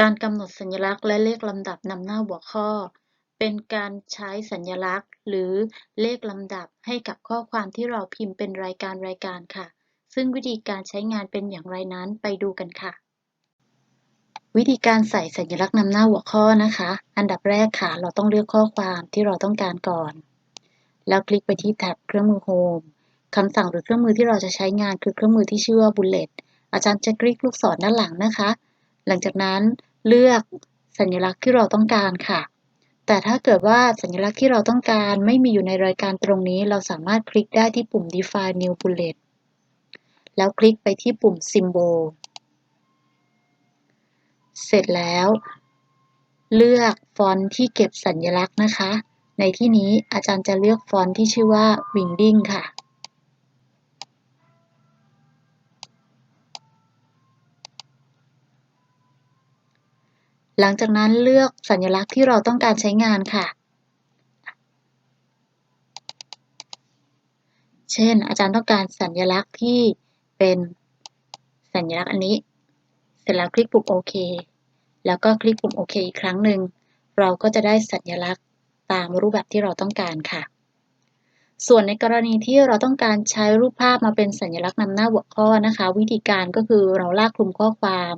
การกำหนดสัญลักษณ์และเลขลำดับนำหน้าหัวข้อ เป็นการใช้สัญลักษณ์ หรือเลขลำดับให้กับข้อความที่เราพิมพ์เป็นรายการรายการค่ะ ซึ่งวิธีการใช้งานเป็นอย่างไรนั้นไปดูกันค่ะ วิธีการใส่สัญลักษณ์นำหน้าหัวข้อนะคะ อันดับแรกค่ะ เราต้องเลือกข้อความที่เราต้องการก่อน แล้วคลิกไปที่แท็บเครื่องมือ Home คำสั่งหรือเครื่องมือที่เราจะใช้งานคือเครื่องมือที่ชื่อว่า Bullet อาจารย์จะคลิกลูกศรด้านหลังนะคะ หลังจากนั้นเลือกสัญลักษณ์ที่เราต้องการค่ะ แต่ถ้าเกิดว่าสัญลักษณ์ที่เราต้องการไม่มีอยู่ในรายการตรงนี้ เราสามารถคลิกได้ที่ปุ่ม Define New Bullet แล้วคลิกไปที่ปุ่ม Symbol เสร็จแล้ว เลือกฟอนต์ที่เก็บสัญลักษณ์นะคะ ในที่นี้อาจารย์จะเลือกฟอนต์ที่ชื่อว่า Wingding ค่ะ หลังจากนั้นเลือกสัญลักษณ์ที่เราต้องการใช้งานค่ะ เช่น อาจารย์ต้องการสัญลักษณ์ที่เป็นสัญลักษณ์อันนี้ เสร็จแล้วคลิกปุ่มโอเค แล้วก็คลิกปุ่มโอเคอีกครั้งหนึ่ง เราก็จะได้สัญลักษณ์ตามรูปแบบที่เราต้องการค่ะ ส่วนในกรณีที่เราต้องการใช้รูปภาพมาเป็นสัญลักษณ์นำหน้าหัวข้อนะคะ วิธีการก็คือเราลากคลุมข้อความ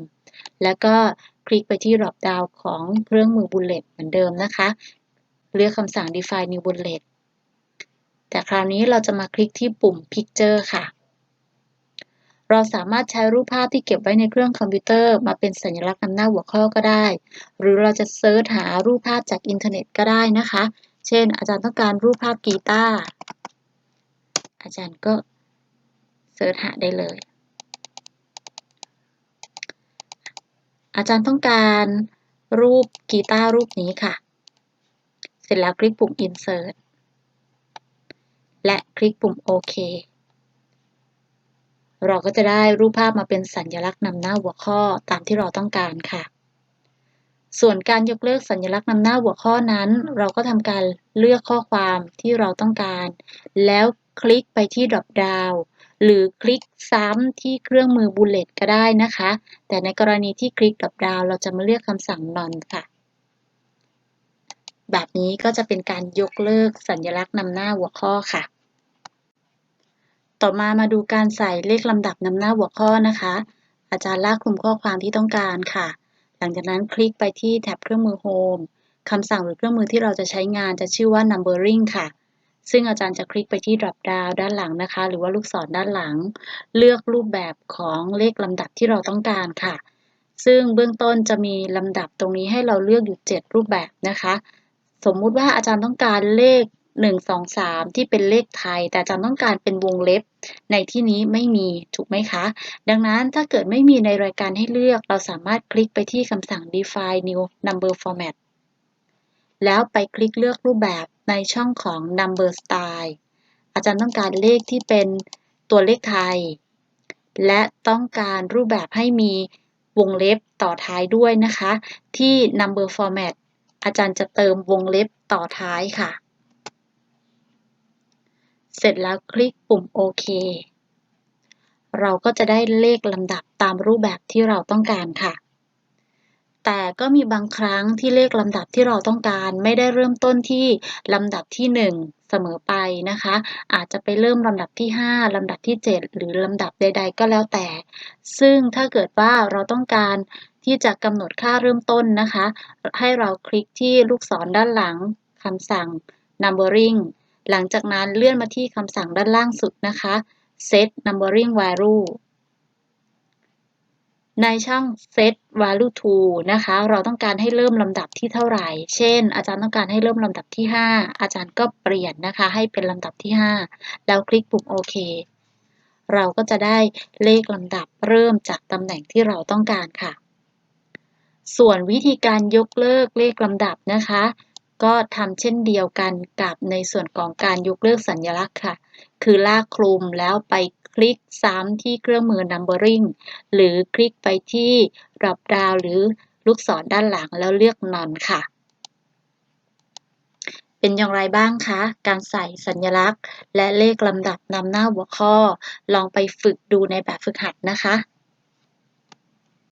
แล้วก็ คลิกไปที่ drop down ของเครื่องมือ bullet เหมือนเดิมนะคะ เลือกคำสั่ง define new bullet แต่คราวนี้เราจะมาคลิกที่ปุ่ม picture ค่ะ เราสามารถใช้รูปภาพที่เก็บไว้ในเครื่องคอมพิวเตอร์ มาเป็นสัญลักษณ์นำหน้าหัวข้อก็ได้ หรือเราจะเซิร์ชหารูปภาพจากอินเทอร์เน็ตก็ได้นะคะ เช่น อาจารย์ต้องการรูปภาพกีตาร์ อาจารย์ก็เซิร์ชหาได้เลย อาจารย์ต้องการรูปกีตาร์รูปนี้ค่ะ เสร็จแล้วคลิกปุ่ม insert และคลิกปุ่มโอเคเราก็จะได้รูปภาพมาเป็นสัญลักษณ์นำหน้าหัวข้อตามที่เราต้องการค่ะ ส่วนการยกเลิกสัญลักษณ์นำหน้าหัวข้อนั้น เราก็ทำการเลือกข้อความที่เราต้องการ แล้วคลิกไปที่ drop down หรือคลิกซ้ำที่เครื่องมือ bullet ก็ได้นะคะ แต่ในกรณีที่คลิก drop down เราจะมาเลือกคำสั่ง none ค่ะ แบบนี้ก็จะเป็นการยกเลิกสัญลักษณ์นำหน้าหัวข้อค่ะ ต่อมามาดูการใส่เลขลำดับนำหน้าหัวข้อนะคะ อาจารย์ลากคลุมข้อความที่ต้องการค่ะ หลังจากนั้นคลิกไปที่แท็บเครื่องมือ Home คำสั่งหรือเครื่องมือที่เราจะใช้งานจะชื่อว่า numbering ค่ะ ซึ่งอาจารย์จะคลิกไปที่ drop down ด้านหลังนะคะ หรือว่าลูกศรด้านหลัง เลือกรูปแบบของเลขลำดับที่เราต้องการค่ะ ซึ่งเบื้องต้นจะมีลำดับตรงนี้ให้เราเลือกอยู่ 7 รูปแบบนะคะ สมมุติว่าอาจารย์ต้องการเลข 1 2 3 ที่เป็นเลขไทย แต่อาจารย์ต้องการเป็นวงเล็บ ในที่นี้ไม่มีถูกไหมคะ ดังนั้นถ้าเกิดไม่มีในรายการให้เลือก เราสามารถคลิกไปที่คำสั่ง define new number format แล้วไปคลิกเลือกรูปแบบในช่องของ number style อาจารย์ต้องการเลขที่เป็นตัวเลขไทย และต้องการรูปแบบให้มีวงเล็บต่อท้ายด้วยนะคะ ที่ number format อาจารย์จะเติมวงเล็บต่อท้ายค่ะ เสร็จแล้วคลิกปุ่มโอเคเราก็จะได้เลขลำดับตามรูปแบบที่เราต้องการค่ะ แต่ก็มีบางครั้งที่เลขลำดับที่เราต้องการไม่ได้เริ่มต้นที่ลำดับที่ 1 เสมอไปนะคะ อาจจะไปเริ่มลำดับที่ 5 ลำดับที่ 7 หรือลำดับใด ๆ ก็แล้วแต่ ซึ่งถ้าเกิดว่าเราต้องการที่จะกำหนดค่าเริ่มต้นนะคะ ให้เราคลิกที่ลูกศรด้านหลังคำสั่ง numbering หลังจากนั้นเลื่อนมาที่คำสั่งด้านล่างสุดนะคะ set numbering value ในช่อง set value to นะคะ เราต้องการให้เริ่มลำดับที่เท่าไหร่ เช่น อาจารย์ต้องการให้เริ่มลำดับที่ 5 อาจารย์ก็เปลี่ยนนะคะ ให้เป็นลำดับที่ 5 แล้วคลิกปุ่มโอเค เราก็จะได้เลขลำดับเริ่มจากตำแหน่งที่เราต้องการค่ะ ส่วนวิธีการยกเลิกเลขลำดับนะคะ ก็ทำเช่นเดียวกันกับในส่วนของการยกเลิกสัญลักษณ์ค่ะ คือลากคลุมแล้วไป คลิกซ้ำที่เครื่องมือ numbering หรือคลิกไปที่ drop down หรือลูกศรด้านหลังแล้วเลือก none ค่ะ เป็นอย่างไรบ้างคะ การใส่สัญลักษณ์ และเลขลำดับนำหน้าหัวข้อ ลองไปฝึกดูในแบบฝึกหัดนะคะ